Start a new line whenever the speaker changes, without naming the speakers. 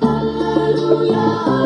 Alleluja.